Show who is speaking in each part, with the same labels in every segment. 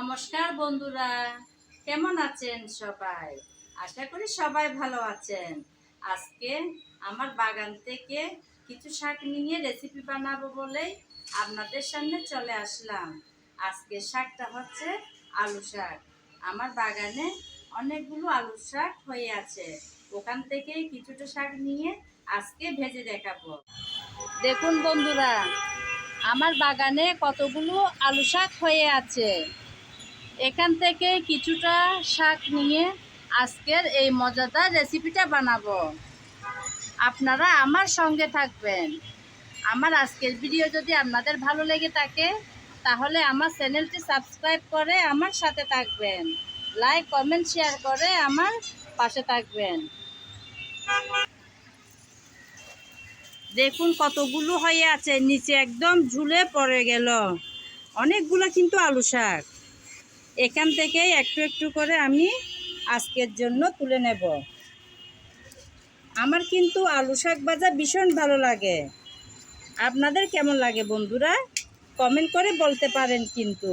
Speaker 1: নমস্কার বন্ধুরা, কেমন আছেন সবাই? আশা করি সবাই ভালো আছেন। আজকে আমার বাগান থেকে কিছু শাক নিয়ে রেসিপি বানাবো বলেই আপনাদের সামনে চলে আসলাম। আজকে শাকটা হচ্ছে আলু শাক। আমার বাগানে অনেকগুলো আলু শাক হয়ে আছে। ওখান থেকে কিছুটা শাক নিয়ে আজকে ভেজে দেখাবো। দেখুন বন্ধুরা, আমার বাগানে কতগুলো আলু শাক হয়ে আছে। এখান থেকে কিছুটা শাক নিয়ে আজকের এই মজাদার রেসিপিটা বানাবো। আপনারা আমার সঙ্গে থাকবেন। আমার আজকের ভিডিও যদি আপনাদের ভালো লেগে থাকে, তাহলে আমার চ্যানেলটি সাবস্ক্রাইব করে আমার সাথে থাকবেন। লাইক, কমেন্ট, শেয়ার করে আমার পাশে থাকবেন। দেখুন কতগুলো হয়ে আছে, নিচে একদম ঝুলে পড়ে গেল। অনেকগুলো কিন্তু আলু শাক। এখান থেকে একটু একটু করে আমি আজকের জন্য তুলে নেব। আমার কিন্তু আলু শাক ভাজা ভীষণ ভালো লাগে। আপনাদের কেমন লাগে বন্ধুরা? কমেন্ট করে বলতে পারেন কিন্তু।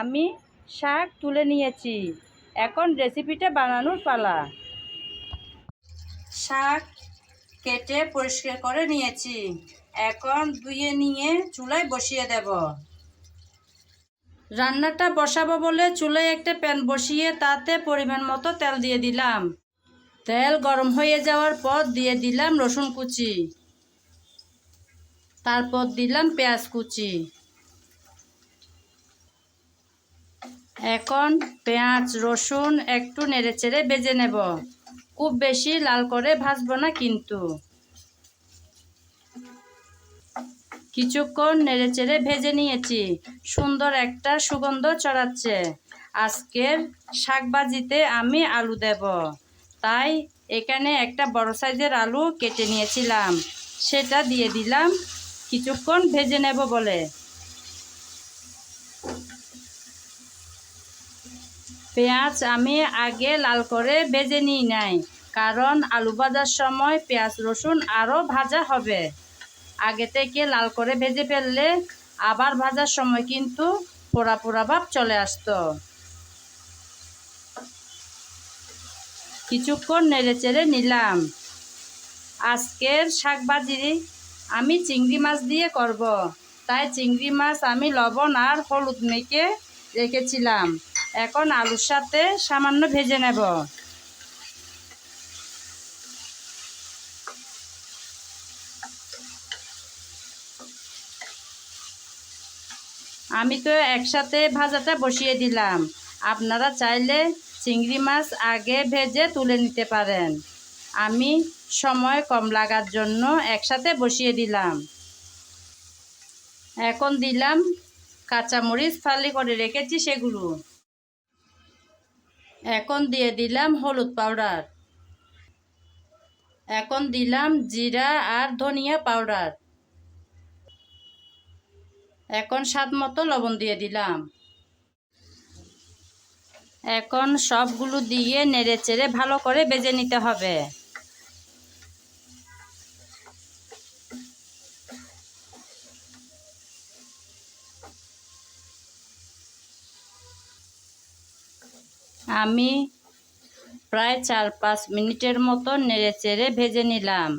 Speaker 1: আমি শাক তুলে নিয়েছি। এখন রেসিপিটা বানানোর পালা। শাক কেটে পরিষ্কার করে নিয়েছি। এখন ধুয়ে নিয়ে চুলায় বসিয়ে দেব। রান্নাটা বসাবো বলে চুলায় একটা প্যান বসিয়ে তাতে পরিমাণ মতো তেল দিয়ে দিলাম। তেল গরম হয়ে যাওয়ার পর দিয়ে দিলাম রসুন কুচি। তারপর দিলাম পেঁয়াজ কুচি। এখন পেঁয়াজ, রসুন একটু নেড়েচেড়ে বেজে নেব। খুব বেশি লাল করে ভাজবো না কিন্তু। কিছুক্ষণ নেড়েচেড়ে ভেজে নিয়েছি। সুন্দর একটা সুগন্ধ চড়াচ্ছে। আজকের শাকবাজিতে আমি আলু দেব। তাই এখানে একটা বড় সাইজের আলু কেটে নিয়েছিলাম। সেটা দিয়ে দিলাম। কিছুক্ষণ ভেজে নেব বলে। পেঁয়াজ আমি আগে লাল করে ভেজে নিই নাই, কারণ আলু ভাজার সময় পেঁয়াজ রসুন আরও ভাজা হবে আগে থেকে লাল করে ভেজে ফেললে আবার ভাজার সময় কিন্তু পোড়া পোড়া ভাব চলে আসতো কিছুক্ষণ নেড়ে চেড়ে নিলাম আজকের শাকভাজি আমি চিংড়ি মাছ দিয়ে করব। তাই চিংড়ি মাছ আমি লবণ আর হলুদ মেখে রেখেছিলাম। এখন আলুর সাথে সামান্য ভেজে নেব। আমি তো একসাথে ভাজাটা বসিয়ে দিলাম। আপনারা চাইলে চিংড়ি মাছ আগে ভেজে তুলে নিতে পারেন। আমি সময় কম লাগার জন্য একসাথে বসিয়ে দিলাম। এখন দিলাম কাঁচামরিচ ফালি করে রেখেছি সেগুলো। এখন দিয়ে দিলাম হলুদ পাউডার। এখন দিলাম জিরা আর ধনিয়া পাউডার। এখন স্বাদ মতো লবণ দিয়ে দিলাম। এখন সবগুলো দিয়ে নেড়ে চেড়ে ভালো করে বেজে নিতে হবে। আমি প্রায় চার পাঁচ মিনিটের মতো নেড়ে চেড়ে ভেজে নিলাম।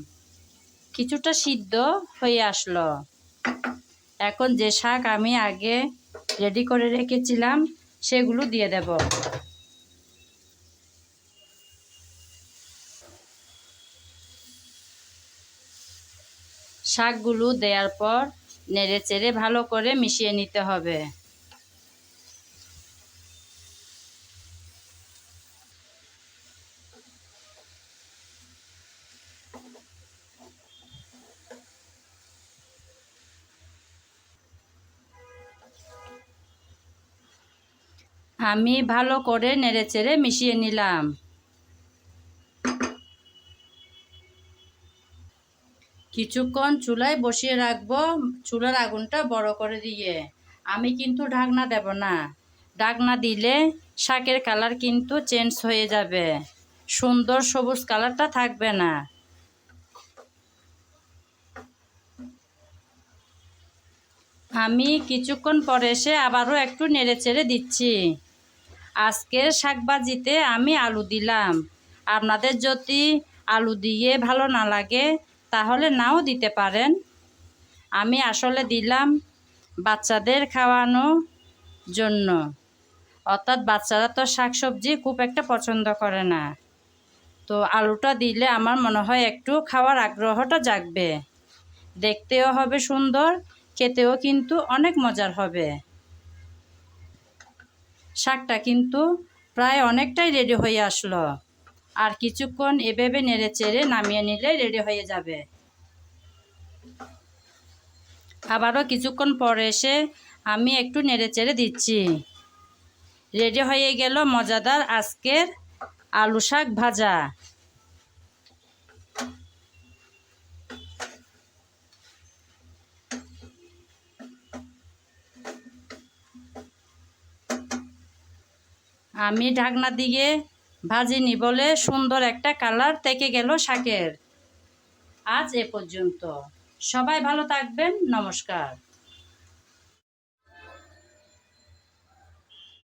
Speaker 1: কিছুটা সিদ্ধ হয়ে আসলো। এখন যে শাক আমি আগে রেডি করে রেখেছিলাম, সেগুলো দিয়ে দেব। শাকগুলো দেওয়ার পর নেড়ে চেড়ে ভালো করে মিশিয়ে নিতে হবে। আমি ভালো করে নেড়েচেড়ে মিশিয়ে নিলাম। কিছুক্ষণ চুলায় বসিয়ে রাখব, চুলার আগুনটা বড় করে দিয়ে। আমি কিন্তু ঢাকনা দেব না। ঢাকনা দিলে শাকের কালার কিন্তু চেঞ্জ হয়ে যাবে। সুন্দর সবুজ কালারটা থাকবে না। আমি কিছুক্ষণ পরে এসে আবারও একটু নেড়ে চেড়ে দিচ্ছি। আজকের শাকবাজিতে আমি আলু দিলাম। আপনাদের যদি আলু দিয়ে ভালো না লাগে, তাহলে নাও দিতে পারেন। আমি আসলে দিলাম বাচ্চাদের খাওয়ানো জন্য। অর্থাৎ বাচ্চারা তো শাকসবজি খুব একটা পছন্দ করে না। তো আলুটা দিলে আমার মনে হয় একটু খাওয়ার আগ্রহটা জাগবে। দেখতেও হবে সুন্দর, খেতেও কিন্তু অনেক মজার হবে। শাকটা কিন্তু প্রায় অনেকটাই রেডি হয়ে আসলো। আর কিছুক্ষণ এভাবে নেড়ে চেড়ে নামিয়ে নিলে রেডি হয়ে যাবে। আবারও কিছুক্ষণ পরে এসে আমি একটু নেড়ে চেড়ে দিচ্ছি। রেডি হয়ে গেল মজাদার আজকের আলু শাক ভাজা। আমি ঢাকনা দিয়ে ভাজিনি বলে সুন্দর একটা কালার থেকে গেল শাকের। আজ এ পর্যন্ত। সবাই ভালো থাকবেন। নমস্কার।